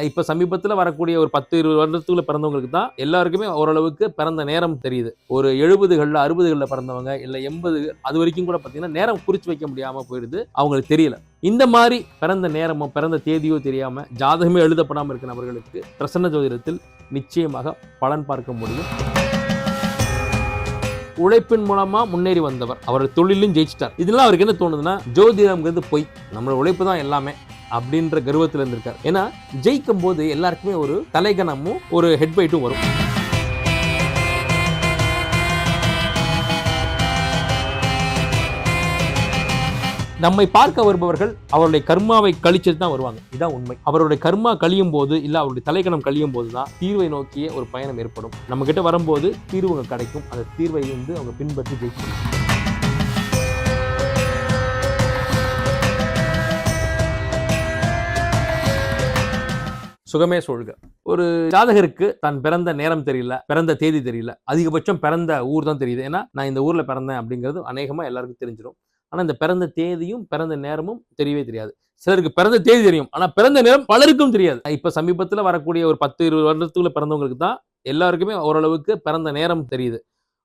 இப்போ சமீபத்தில் வரக்கூடிய ஒரு பத்து இருபது வருடத்துக்குள்ள பிறந்தவங்களுக்கு தான் எல்லாருக்குமே ஓரளவுக்கு பிறந்த நேரம் தெரியுது. ஒரு எழுபதுகளில் அறுபதுகளில் பிறந்தவங்க இல்லை எண்பது அது வரைக்கும் கூட பார்த்தீங்கன்னா நேரம் குறித்து வைக்க முடியாமல் போயிடுது அவங்களுக்கு தெரியல. இந்த மாதிரி பிறந்த நேரமோ பிறந்த தேதியோ தெரியாமல் ஜாதகமே எழுதப்படாமல் இருக்கிற நபர்களுக்கு பிரசன்ன ஜோதிடத்தில் நிச்சயமாக பலன் பார்க்க முடியும். உழைப்பின் மூலமா முன்னேறி வந்தவர் அவர் தொழிலும் ஜெயிச்சிட்டார். இதெல்லாம் அவருக்கு என்ன தோணுதுன்னா ஜோதிடம்ங்கிறது பொய். நம்மளோட உழைப்பு தான் எல்லாமே. அப்படின்ற கர்வத்தில் இருந்திருக்கார். ஏன்னா ஜெயிக்கும் போது எல்லாருக்குமே ஒரு தலைகணமும் ஒரு ஹெட் பைட்டும் வரும். நம்மை பார்க்க வருபவர்கள் அவருடைய கர்மாவை கழிச்சிட்டு தான் வருவாங்க. இதான் உண்மை. அவருடைய கர்மா கழியும் போது இல்ல அவருடைய தலைக்கணம் கழியும் போது தான் தீர்வை நோக்கிய ஒரு பயணம் ஏற்படும். நம்ம கிட்ட வரும்போது தீர்வுகள் கிடைக்கும். அந்த தீர்வை வந்து அவங்க பின்பற்றி ஜெயிக்கணும். சுகமே சொல்க ஒரு ஜாதகருக்கு தான் பிறந்த நேரம் தெரியல பிறந்த தேதி தெரியல அதிகபட்சம் பிறந்த ஊர் தான் தெரியுது. ஏன்னா நான் இந்த ஊரில் பிறந்தேன் அப்படிங்கிறது அநேகமாக எல்லாருக்கும் தெரிஞ்சிடும் ஆனால் இந்த பிறந்த தேதியும் பிறந்த நேரமும் தெரியவே தெரியாது. சிலருக்கு பிறந்த தேதி தெரியும் ஆனால் பிறந்த நேரம் பலருக்கும் தெரியாது. இப்போ சமீபத்தில் வரக்கூடிய ஒரு பத்து இருபது வருடத்துக்குள்ள பிறந்தவங்களுக்கு தான் எல்லாருக்குமே ஓரளவுக்கு பிறந்த நேரம் தெரியுது.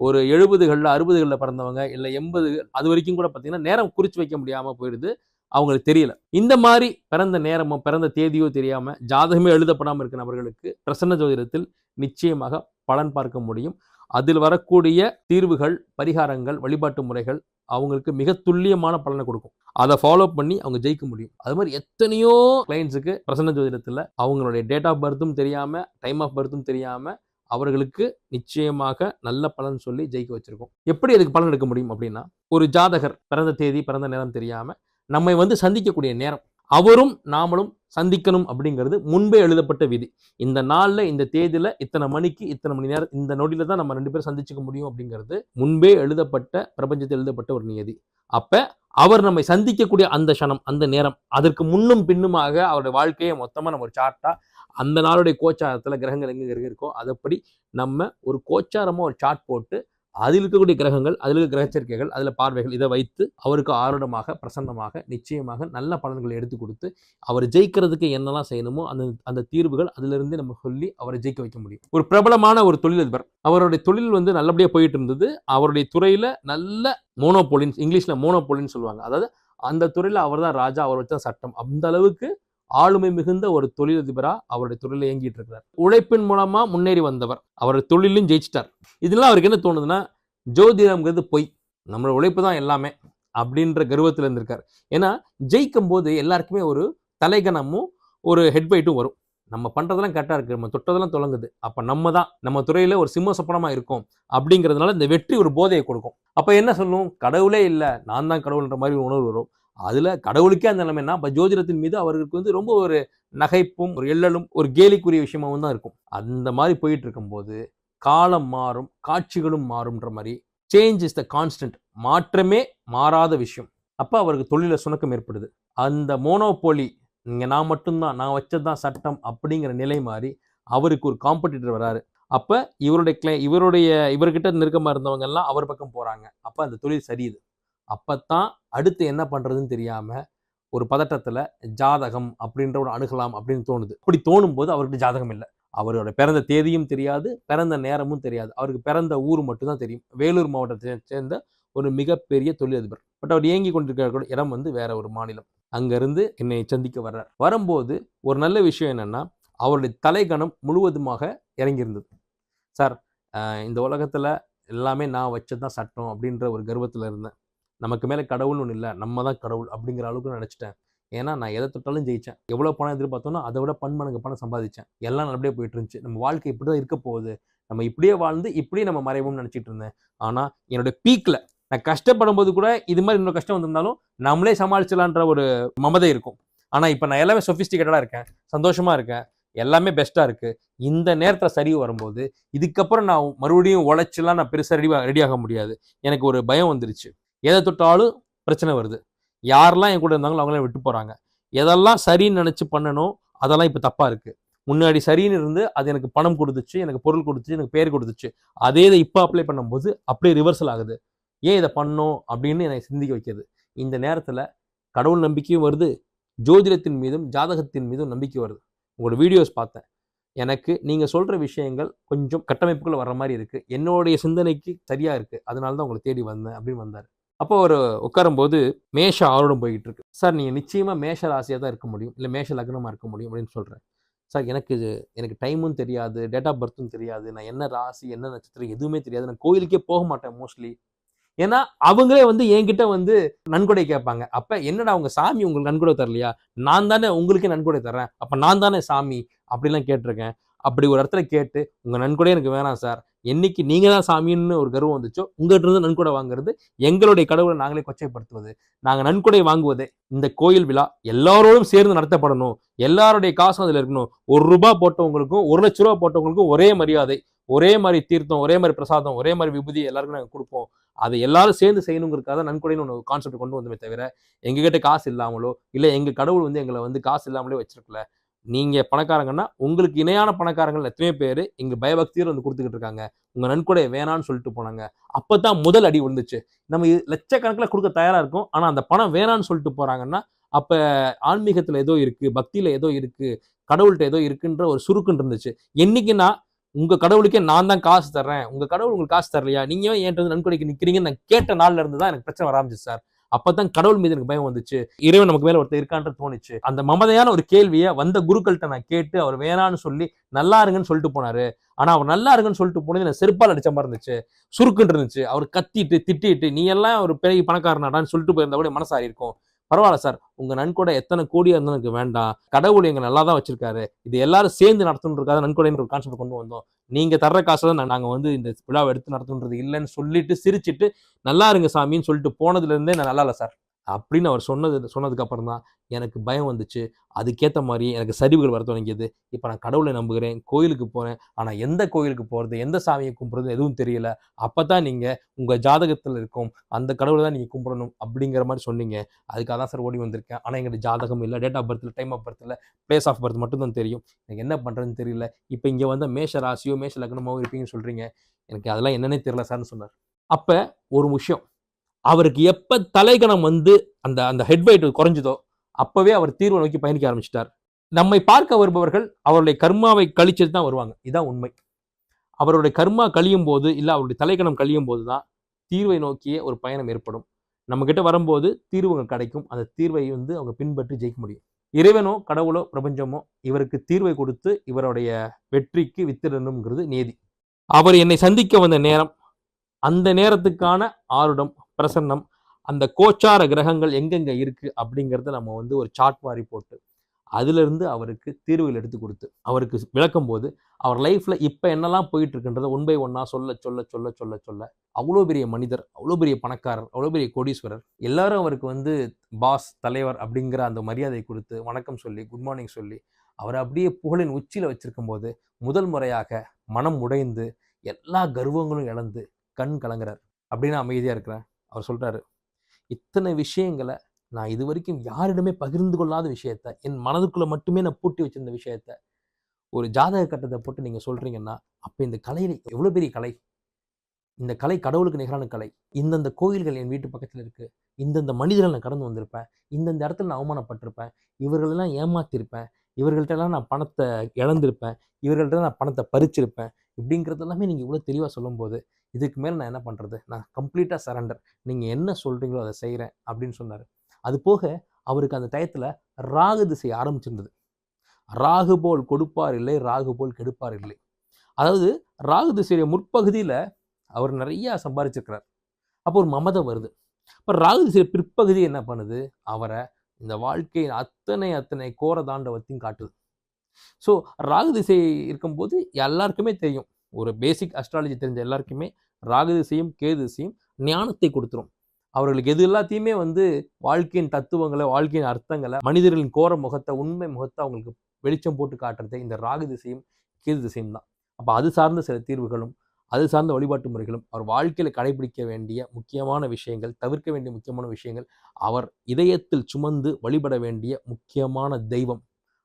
ஒரு எழுபதுகளில் அறுபதுகளில் பிறந்தவங்க இல்லை எண்பது அது வரைக்கும் கூட பார்த்தீங்கன்னா நேரம் குறித்து வைக்க முடியாமல் போயிடுது அவங்களுக்கு தெரியல. இந்த மாதிரி பிறந்த நேரமோ பிறந்த தேதியோ தெரியாம ஜாதகமே எழுதப்படாமல் இருக்க நபர்களுக்கு பிரசன்ன ஜோதிடத்தில் நிச்சயமாக பலன் பார்க்க முடியும். அதில் வரக்கூடிய தீர்வுகள் பரிகாரங்கள் வழிபாட்டு முறைகள் அவங்களுக்கு மிக துல்லியமான பலனை கொடுக்கும். அதை ஃபாலோ பண்ணி அவங்க ஜெயிக்க முடியும். அது மாதிரி எத்தனையோ கிளைண்ட்ஸுக்கு பிரசன்ன ஜோதிடத்தில் அவங்களுடைய டேட் ஆஃப் பர்த்தும் தெரியாம டைம் ஆஃப் பர்த்தும் தெரியாம அவர்களுக்கு நிச்சயமாக நல்ல பலன் சொல்லி ஜெயிக்க வச்சிருக்கோம். எப்படி அதுக்கு பலன் எடுக்க முடியும் அப்படின்னா ஒரு ஜாதகர் பிறந்த தேதி பிறந்த நேரம் தெரியாமல் நம்மை வந்து சந்திக்கக்கூடிய நேரம். அவரும் நாமளும் சந்திக்கணும் அப்படிங்கிறது முன்பே எழுதப்பட்ட விதி. இந்த நாளில் இந்த தேதியில் இத்தனை மணிக்கு இத்தனை மணி நேரம் இந்த நொடியில் தான் நம்ம ரெண்டு பேரும் சந்திச்சுக்க முடியும் அப்படிங்கிறது முன்பே எழுதப்பட்ட பிரபஞ்சத்தில் எழுதப்பட்ட ஒரு நியதி. அப்போ அவர் நம்மை சந்திக்கக்கூடிய அந்த க்ஷணம் அந்த நேரம் அதற்கு முன்னும் பின்னுமாக அவருடைய வாழ்க்கையை மொத்தமாக நம்ம ஒரு சார்ட்டாக அந்த நாளுடைய கோச்சாரத்தில் கிரகங்கள் எங்கே இருக்கோ அதைப்படி நம்ம ஒரு கோச்சாரமாக ஒரு சார்ட் போட்டு அதில் இருக்கக்கூடிய கிரகங்கள் அதில் இருக்க கிரகச்சரிக்கைகள் அதில் பார்வைகள் இதை வைத்து அவருக்கு ஆருடமாக பிரசன்னமாக நிச்சயமாக நல்ல பலன்களை எடுத்து கொடுத்து அவர் ஜெயிக்கிறதுக்கு என்னெல்லாம் செய்யணுமோ அந்த அந்த தீர்வுகள் அதிலிருந்து நம்ம சொல்லி அவரை ஜெயிக்க வைக்க முடியும். ஒரு பிரபலமான ஒரு தொழிலதிபர். அவருடைய தொழில் வந்து நல்லபடியாக போயிட்டு இருந்தது. அவருடைய துறையில் நல்ல மோனோபோலின் இங்கிலீஷில் மோனோபோலின்னு சொல்லுவாங்க. அதாவது அந்த துறையில் அவர் தான் ராஜா அவர் வச்ச சட்டம். அந்த அளவுக்கு ஆளுமை மிகுந்த ஒரு தொழிலதிபரா அவருடைய தொழிலில் இயங்கிட்டு இருக்கிறார் உழைப்பின் மூலமா முன்னேறி வந்தவர். அவருடைய தொழிலும் ஜெயிச்சிட்டார். இதெல்லாம் அவருக்கு என்ன தோணுதுன்னா ஜோதிடம்ங்கிறது பொய். நம்மளோட உழைப்பு தான் எல்லாமே அப்படின்ற கர்வத்தில் இருந்திருக்கார். ஏன்னா ஜெயிக்கும் போது எல்லாருக்குமே ஒரு தலைகணமும் ஒரு ஹெட்வைட்டும் வரும். நம்ம பண்ணுறதெல்லாம் கரெக்டாக இருக்குது நம்ம தொட்டதெல்லாம் தொடங்குது அப்போ நம்ம தான் நம்ம துறையில் ஒரு சிம்ம சொப்பனமாக இருக்கும் அப்படிங்கிறதுனால இந்த வெற்றி ஒரு போதையை கொடுக்கும். அப்போ என்ன சொல்லணும் கடவுளே இல்லை. நான் தான் கடவுள்ன்ற மாதிரி ஒரு உணர்வு வரும். அதில் கடவுளுக்கே அந்த நிலைமைன்னா இப்போ ஜோதிடத்தின் மீது அவருக்கு வந்து ரொம்ப ஒரு நகைப்பும் ஒரு எள்ளலும் ஒரு கேலிக்குரிய விஷயமாவும் தான் இருக்கும். அந்த மாதிரி போயிட்டு இருக்கும்போது காலம் மாறும் காட்சிகளும் மாறும்ன்ற மாதிரி சேஞ்ச் இஸ் த கான்ஸ்டன்ட் மாற்றமே மாறாத விஷயம். அப்போ அவருக்கு தொழில சுணக்கம் ஏற்படுது. அந்த மோனோபோலி இங்கே நான் மட்டும்தான் நான் வச்சதுதான் சட்டம் அப்படிங்கிற நிலை மாறி அவருக்கு ஒரு காம்படிட்டர் வராரு. அப்போ இவருடைய கிளை இவருடைய இவர்கிட்ட நெருக்கமாக இருந்தவங்க எல்லாம் அவர் பக்கம் போகிறாங்க அப்போ அந்த தொழில் சரியுது அப்போத்தான் அடுத்து என்ன பண்ணுறதுன்னு தெரியாமல் ஒரு பதட்டத்தில் ஜாதகம் அப்படின்ற ஒரு அணுகலாம் அப்படின்னு தோணுது. அப்படி தோணும் போது அவர்கிட்ட ஜாதகம் இல்லை. அவரோட பிறந்த தேதியும் தெரியாது பிறந்த நேரமும் தெரியாது. அவருக்கு பிறந்த ஊர் மட்டும்தான் தெரியும். வேலூர் மாவட்டத்தை சேர்ந்த ஒரு மிகப்பெரிய தொழிலதிபர். பட் அவர் இயங்கி கொண்டிருக்கிற இடம் வந்து வேற ஒரு மாநிலம். அங்கேருந்து என்னை சந்திக்க வர்றார். வரும்போது ஒரு நல்ல விஷயம் என்னென்னா அவருடைய தலைகணம் முழுவதுமாக இறங்கியிருந்தது. சார் இந்த உலகத்தில் எல்லாமே நான் வச்சதுதான் சட்டம் அப்படின்ற ஒரு கர்வத்தில் இருந்தேன். நமக்கு மேலே கடவுள்னு ஒன்று இல்லை நம்ம தான் கடவுள் அப்படிங்கிற அளவுக்கு நினச்சிட்டேன். ஏன்னா நான் எதை தொட்டாலும் ஜெயித்தேன் எவ்வளோ பணம் எதிர்பார்த்தோன்னா அதை விட பன்மடங்கு பணம் சம்பாதிச்சேன். எல்லாம் நல்லபடியாக போயிட்டு இருந்துச்சு. நம்ம வாழ்க்கை இப்படி தான் இருக்க போகுது. நம்ம இப்படியே வாழ்ந்து இப்படியே நம்ம மறைவோம்னு நினச்சிட்டு இருந்தேன். ஆனால் என்னோட பீக்கில் நான் கஷ்டப்படும் போது கூட இது மாதிரி இன்னொரு கஷ்டம் வந்திருந்தாலும் நம்மளே சமாளிச்சலான்ற ஒரு மமதை இருக்கும். ஆனால் இப்போ நான் எல்லாமே சொஃபிஸ்டிகேட்டடாக இருக்கேன். சந்தோஷமாக இருக்கேன். எல்லாமே பெஸ்ட்டாக இருக்குது இந்த நேரத்தில் சரி வரும்போது இதுக்கப்புறம் நான் மறுபடியும் உழைச்சிலாம் நான் பெருசாக ரெடி ரெடியாக முடியாது. எனக்கு ஒரு பயம் வந்துருச்சு. எதை தொட்டாலும் பிரச்சனை வருது. யாரெல்லாம் என் கூட இருந்தாங்களோ அவங்களாம் விட்டு போகிறாங்க எதெல்லாம் சரின்னு நினச்சி பண்ணணும் அதெல்லாம் இப்போ தப்பாக இருக்குது முன்னாடி சரின்னு இருந்து அது எனக்கு பணம் கொடுத்துச்சு எனக்கு பொருள் கொடுத்துச்சு எனக்கு பேர் கொடுத்துச்சு. அதே இதை இப்போ அப்ளை பண்ணும்போது அப்படியே ரிவர்சல் ஆகுது. ஏன் இதை பண்ணோம் அப்படின்னு என்னை சிந்திக்க வைக்கிறது. இந்த நேரத்தில் கடவுள் நம்பிக்கையும் வருது ஜோதிடத்தின் மீதும் ஜாதகத்தின் மீதும் நம்பிக்கை வருது. உங்களோட வீடியோஸ் பார்த்தேன். எனக்கு நீங்கள் சொல்கிற விஷயங்கள் கொஞ்சம் கட்டமைப்புக்குள்ள வர்ற மாதிரி இருக்குது என்னுடைய சிந்தனைக்கு சரியாக இருக்குது அதனால தான் உங்களை தேடி வந்தேன் அப்படின்னு வந்தார். அப்போ ஒரு உட்காரும்போது மேஷ ஆரோடம் போய்கிட்டு இருக்கு சார் நீங்கள் நிச்சயமாக மேஷ ராசியாக தான் இருக்க முடியும். இல்லை மேஷ லக்னமாக இருக்க முடியும் அப்படின்னு சொல்கிறேன் சார் எனக்கு இது எனக்கு டைமும் தெரியாது டேட் ஆஃப் பர்த்தும் தெரியாது. நான் என்ன ராசி என்ன நட்சத்திரம் எதுவுமே தெரியாது. நான் கோயிலுக்கே போக மாட்டேன் மோஸ்ட்லி ஏன்னா அவங்களே வந்து என்கிட்ட வந்து நன்கொடை கேட்பாங்க. அப்போ என்னடா அவங்க சாமி உங்களுக்கு நன்கொடை தரலையா? நான் தானே உங்களுக்கே நன்கொடை தர்றேன். அப்போ நான் தானே சாமி அப்படிலாம் கேட்டிருக்கேன். அப்படி ஒரு இடத்துல கேட்டு உங்கள் நன்கொடை எனக்கு வேணாம் சார் என்னைக்கு நீங்கள் தான் சாமின்னு ஒரு கர்வம் வந்துச்சோ உங்ககிட்ட இருந்து நன்கொடை வாங்குறது எங்களுடைய கடவுளை நாங்களே கொச்சைப்படுத்துவது. நாங்கள் நன்கொடை வாங்குவது இந்த கோயில் விழா எல்லாரோடும் சேர்ந்து நடத்தப்படணும். எல்லாருடைய காசும் அதில் இருக்கணும். ஒரு ரூபாய் போட்டவங்களுக்கும் ஒரு லட்ச ரூபா போட்டவங்களுக்கும் ஒரே மரியாதை ஒரே மாதிரி தீர்த்தம் ஒரே மாதிரி பிரசாதம் ஒரே மாதிரி விபூதி எல்லாருக்கும் நாங்கள் கொடுப்போம். அதை எல்லாரும் சேர்ந்து செய்யணுங்கிறதுக்காக நன்கொடைன்னு ஒன்று கான்செப்ட் கொண்டு வந்தோமே தவிர எங்ககிட்ட காசு இல்லாமலோ இல்லை எங்கள் கடவுள் வந்து எங்களை வந்து காசு இல்லாமலே வச்சிருக்கல நீங்கள் பணக்காரங்கன்னா உங்களுக்கு இணையான பணக்காரங்கள் எத்தனையோ பேர் எங்கள் பயபக்தியில் வந்து கொடுத்துக்கிட்டு இருக்காங்க. உங்கள் நன்கொடை வேணான்னு சொல்லிட்டு போனாங்க. அப்போ தான் முதல் அடி விழுந்துச்சு. நம்ம லட்சக்கணக்கில் கொடுக்க தயாராக இருக்கும். ஆனால் அந்த பணம் வேணான்னு சொல்லிட்டு போகிறாங்கன்னா அப்போ ஆன்மீகத்தில் ஏதோ இருக்குது பக்தியில் ஏதோ இருக்குது கடவுள்கிட்ட ஏதோ இருக்குன்ற ஒரு சுருக்குன்னு இருந்துச்சு. என்னைக்குன்னா உங்கள் கடவுளுக்கே நான் தான் காசு தர்றேன். உங்கள் கடவுள் உங்களுக்கு காசு தரலையா? நீங்கள் ஏன் என்கிட்ட வந்து நன்கொடைக்கு நிற்கிறீங்கன்னு நான் கேட்ட நாளில் இருந்து தான் எனக்கு பிரச்சனை வராமிச்சு சார். அப்பதான் கடவுள் மீது எனக்கு பயம் வந்துச்சு. இறைவன் நமக்கு மேல ஒருத்தர் இருக்கான்றது தோணுச்சு. அந்த மமதையான ஒரு கேள்வியை வந்த குருக்கள்கிட்ட நான் கேட்டு அவர் வேணான்னு சொல்லி நல்லா இருங்கன்னு சொல்லிட்டு போனாரு. ஆனா அவர் நல்லா இருங்கன்னு சொல்லிட்டு போனது எனக்கு செருப்பால் அடிச்ச மாதிரி இருந்துச்சு. சுருக்குன்னு இருந்துச்சு. அவர் கத்திட்டு திட்டிட்டு நீ எல்லாம் ஒரு பெரிய பணக்காரனாடான்னு சொல்லிட்டு போயிருந்தா கூட மனசாரி இருக்கும் பரவாயில்ல சார். உங்க நன்கொடை எத்தனை கோடியா இருந்தாலும் எனக்கு வேண்டாம். கடவுள் எங்க நல்லா தான் வச்சிருக்காரு. இது எல்லாரும் சேர்ந்து நடத்தணுன்றதுக்காக நன்கொடைன்ற ஒரு கான்செப்ட் கொண்டு வந்தோம். நீங்க தர்ற காசை தான் நாங்க வந்து இந்த விழாவை எடுத்து நடத்தணுன்றது இல்லைன்னு சொல்லிட்டு சிரிச்சிட்டு நல்லா இருங்க சாமின்னு சொல்லிட்டு போனதுல இருந்தே நான் நல்லா இல்லை சார். அப்படின்னு அவர் சொன்னது சொன்னதுக்கப்புறம் தான் எனக்கு பயம் வந்துச்சு. அதுக்கேற்ற மாதிரி எனக்கு சரிவுகள் வர தொடங்கியது. இப்போ நான் கடவுளை நம்புகிறேன் கோயிலுக்கு போகிறேன் ஆனால் எந்த கோயிலுக்கு போகிறது எந்த சாமியை கும்பிட்றது எதுவும் தெரியல. அப்போ தான் நீங்கள் உங்கள் ஜாதகத்தில் இருக்கும் அந்த கடவுளை தான் நீங்கள் கும்பிடணும் அப்படிங்கிற மாதிரி சொன்னீங்க. அதுக்காக தான் சார் ஓடி வந்திருக்கேன். ஆனால் எங்களுக்கு ஜாதகம் இல்லை டேட் ஆஃப் பர்த்தில் டைம் ஆஃப் பர்த்தில் பிளேஸ் ஆஃப் பர்த் மட்டும் தான் தெரியும். எனக்கு என்ன பண்ணுறதுன்னு தெரியல. இப்போ இங்கே வந்த மேஷ ராசியோ மேஷ லக்னமாவோ இருப்பீங்கன்னு சொல்கிறீங்க எனக்கு அதெல்லாம் என்னன்னே தெரியல சார்னு சொன்னார். அப்போ ஒரு விஷயம் அவருக்கு எப்போ தலைகணம் வந்து அந்த அந்த ஹெட் குறைஞ்சதோ அப்போவே அவர் தீர்வை நோக்கி பயணிக்க ஆரம்பிச்சிட்டார். நம்மை பார்க்க வருபவர்கள் அவருடைய கர்மாவை கழிச்சிட்டு தான் வருவாங்க. இதான் உண்மை. அவருடைய கர்மா கழியும் போது இல்லை அவருடைய தலைக்கணம் கழியும் போது தான் தீர்வை நோக்கிய ஒரு பயணம் ஏற்படும். நம்மக்கிட்ட வரும்போது தீர்வுகள் கிடைக்கும். அந்த தீர்வை வந்து அவங்க பின்பற்றி ஜெயிக்க முடியும். இறைவனோ கடவுளோ பிரபஞ்சமோ இவருக்கு தீர்வை கொடுத்து இவருடைய வெற்றிக்கு வித்திடணுங்கிறது நேதி. அவர் என்னை சந்திக்க வந்த நேரம் அந்த நேரத்துக்கான ஆருடம் பிரசன்னம். அந்த கோச்சார கிரகங்கள் எங்கெங்கே இருக்குது அப்படிங்கிறத நம்ம வந்து ஒரு சார்ட் மாதிரி போட்டு அதிலிருந்து அவருக்கு தீர்வுகள் எடுத்து கொடுத்து அவருக்கு விளக்கும் போது அவர் லைஃப்பில் இப்போ என்னெல்லாம் போயிட்டு இருக்குன்றத ஒன் பை ஒன்னாக சொல்ல சொல்ல சொல்ல சொல்ல சொல்ல அவ்வளோ பெரிய மனிதர் அவ்வளோ பெரிய பணக்காரர் அவ்வளோ பெரிய கோடீஸ்வரர் எல்லாரும் அவருக்கு வந்து பாஸ் தலைவர் அப்படிங்கிற அந்த மரியாதை கொடுத்து வணக்கம் சொல்லி குட் மார்னிங் சொல்லி அவர் அப்படியே புகழின் உச்சியில் வச்சிருக்கும் போது முதல் முறையாக மனம் உடைந்து எல்லா கர்வங்களும் இழந்து கண் கலங்குறார். அப்படின்னு அமைதியாக இருக்கிறேன் அவர் சொல்கிறாரு இத்தனை விஷயங்களை நான் இது வரைக்கும் யாரிடமே பகிர்ந்து கொள்ளாத விஷயத்த என் மனதுக்குள்ளே மட்டுமே நான் பூட்டி வச்சிருந்த விஷயத்த ஒரு ஜாதக கட்டத்தை போட்டு நீங்கள் சொல்கிறீங்கன்னா அப்போ இந்த கலையில் எவ்வளோ பெரிய கலை? இந்த கலை கடவுளுக்கு நிகரான கலை. இந்தந்த கோயில்கள் என் வீட்டு பக்கத்தில் இருக்குது இந்தந்த மனிதர்கள் நான் கடந்து வந்திருப்பேன். இந்தந்த இடத்துல நான் அவமானப்பட்டிருப்பேன். இவர்களெல்லாம் ஏமாத்திருப்பேன். இவர்கள்ட்டெல்லாம் நான் பணத்தை இழந்திருப்பேன். இவர்கள்ட்ட நான் பணத்தை பறிச்சிருப்பேன். இப்படிங்கிறது எல்லாமே நீங்கள் இவ்வளோ தெளிவாக சொல்லும்போது இதுக்கு மேலே நான் என்ன பண்ணுறது நான் கம்ப்ளீட்டாக சரண்டர். நீங்கள் என்ன சொல்கிறீங்களோ அதை செய்கிறேன் அப்படின்னு சொன்னார். அது போக அவருக்கு அந்த டயத்தில் ராகு திசை ஆரம்பிச்சிருந்தது. ராகு போல் கொடுப்பார் இல்லை ராகு போல் கெடுப்பார் இல்லை. அதாவது ராகு திசையுடைய முற்பகுதியில் அவர் நிறையா சம்பாதிச்சிருக்கிறார் அப்போ ஒரு மமதம் வருது. இப்போ ராகு திசையுடைய பிற்பகுதி என்ன பண்ணுது? அவரை இந்த வாழ்க்கையின் அத்தனை அத்தனை கோர தாண்டவத்தையும் காட்டுது. ஸோ ராகு திசை இருக்கும்போது எல்லாருக்குமே தெரியும். ஒரு பேசிக் அஸ்ட்ராலஜி தெரிஞ்ச எல்லாருக்குமே ராகு திசையும் கேது திசையும் ஞானத்தை கொடுத்துரும். அவர்களுக்கு எது எல்லாத்தையுமே வந்து வாழ்க்கையின் தத்துவங்களை வாழ்க்கையின் அர்த்தங்களை மனிதர்களின் கோர முகத்தை உண்மை முகத்தை அவங்களுக்கு வெளிச்சம் போட்டு காட்டுறதே இந்த ராகு திசையும் கேது திசையும் தான். அப்போ அது சார்ந்த சில தீர்வுகளும் அது சார்ந்த வழிபாட்டு முறைகளும் அவர் வாழ்க்கையில் கடைபிடிக்க வேண்டிய முக்கியமான விஷயங்கள் தவிர்க்க வேண்டிய முக்கியமான விஷயங்கள் அவர் இதயத்தில் சுமந்து வழிபட வேண்டிய முக்கியமான தெய்வம்.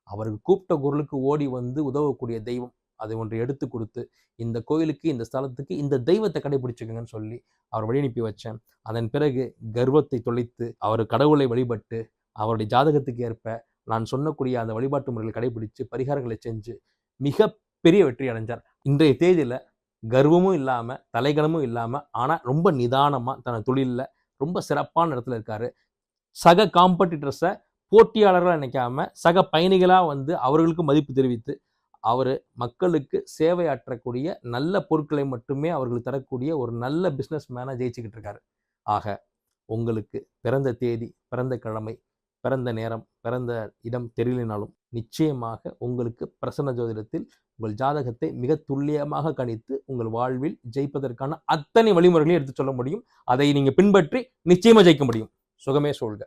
அவருக்கு கூப்பிட்ட குரலுக்கு ஓடி வந்து உதவக்கூடிய தெய்வம். அதை ஒன்று எடுத்து கொடுத்து இந்த கோயிலுக்கு இந்த ஸ்தலத்துக்கு இந்த தெய்வத்தை கடைபிடிச்சுக்கங்கன்னு சொல்லி அவர் வழி அனுப்பி வச்சேன். அதன் பிறகு கர்வத்தை தொலைத்து அவர் கடவுளை வழிபட்டு அவருடைய ஜாதகத்துக்கு ஏற்ப நான் சொன்னக்கூடிய அந்த வழிபாட்டு முறைகளை கடைபிடிச்சு பரிகாரங்களை செஞ்சு மிக பெரிய வெற்றி அடைஞ்சார். இன்றைய தேதியில் கர்வமும் இல்லாமல் தலைகணமும் இல்லாமல் ஆனால் ரொம்ப நிதானமாக தன் தொழிலில் ரொம்ப சிறப்பான இடத்துல இருக்காரு. சக காம்படிட்டர்ஸை போட்டியாளர்களாக நினைக்காம சக பயணிகளாக வந்து அவர்களுக்கு மதிப்பு தெரிவித்து அவர் மக்களுக்கு சேவை ஆற்றக்கூடிய நல்ல பொருட்களை மட்டுமே அவர்களுக்கு தரக்கூடிய ஒரு நல்ல பிஸ்னஸ் மேனாக ஜெயிச்சுக்கிட்டு இருக்காரு. ஆக உங்களுக்கு பிறந்த தேதி பிறந்த கிழமை பிறந்த நேரம் பிறந்த இடம் தெரியலினாலும் நிச்சயமாக உங்களுக்கு பிரசன்ன ஜோதிடத்தில் உங்கள் ஜாதகத்தை மிக துல்லியமாக கணித்து உங்கள் வாழ்வில் ஜெயிப்பதற்கான அத்தனை வழிமுறைகளையும் எடுத்து சொல்ல முடியும். அதை நீங்கள் பின்பற்றி நிச்சயமாக ஜெயிக்க முடியும். சுகமே சொல்க.